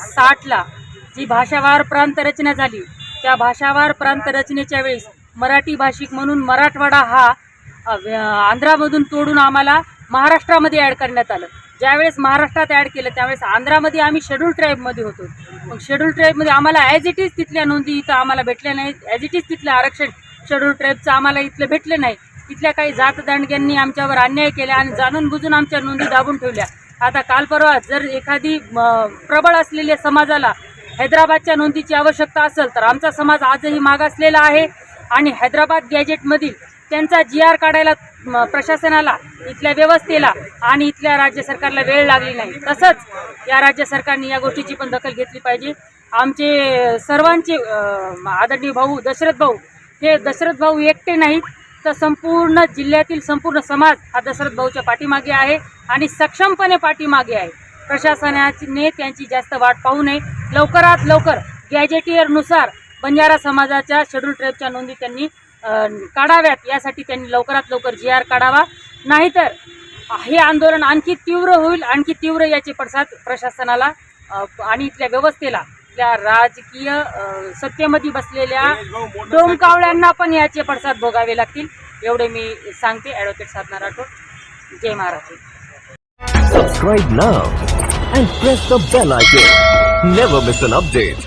साठला जी भाषावार प्रांत रचना झाली त्या भाषावार प्रांत रचनेच्या वेळेस मराठी भाषिक म्हणून मराठवाडा हा आंध्रामधून तोडून आम्हाला महाराष्ट्रामध्ये ॲड करण्यात आलं. ज्यावेळेस महाराष्ट्रात ॲड केलं त्यावेळेस आंध्रामध्ये आम्ही शेड्यूल ट्राईबमध्ये होतो. मग शेड्यूल ट्राईबमध्ये आम्हाला ॲज इट इज तिथल्या नोंदी इथं आम्हाला भेटल्या नाहीत. ॲज इट इज तिथलं आरक्षण शेड्यूल ट्राईबचं आम्हाला इथलं भेटलं नाही. तिथल्या काही जातदांडग्यांनी आमच्यावर अन्याय केला आणि जाणून बुजून आमच्या नोंदी दाबून ठेवल्या. आता काल परवा जर एखादी म, प्रबळ असलेल्या समाजाला हैदराबादच्या नोंदीची आवश्यकता असेल तर आमचा समाज आजही मागासलेला आहे. आणि हैदराबाद गॅजेटमधील त्यांचा जी आर काढायला प्रशासनाला इथल्या व्यवस्थेला आणि इथल्या राज्य सरकारला वेळ लागली नाही. तसंच या राज्य सरकारने या गोष्टीची पण दखल घेतली पाहिजे. आमचे सर्वांचे आदरणीय भाऊ दशरथ भाऊ हे दशरथ भाऊ एकटे नाहीत. तर संपूर्ण जिल्ह्यातील संपूर्ण समाज हा दशरथ भाऊच्या पाठीमागे आहे आणि सक्षमपणे पाठीमागे आहे. प्रशासनाने त्यांची जास्त वाट पाहू नये. लवकरात लवकर गॅजेटियरनुसार बंजारा समाजाच्या शेड्यूल ट्रेबच्या नोंदी त्यांनी काढाव्यात. यासाठी त्यांनी लवकरात लवकर जी आर काढावा. नाहीतर हे आंदोलन आणखी तीव्र होईल आणखी तीव्र याचे पडसाद प्रशासनाला आणि इथल्या व्यवस्थेला इथल्या राजकीय सत्तेमध्ये बसलेल्या डोमकावळ्यांना पण याचे पडसाद भोगावे लागतील. एवढे मी सांगते. Advocate Sadhana Rathod Jai Maharashtra. Subscribe now and press the bell icon. Never miss an update.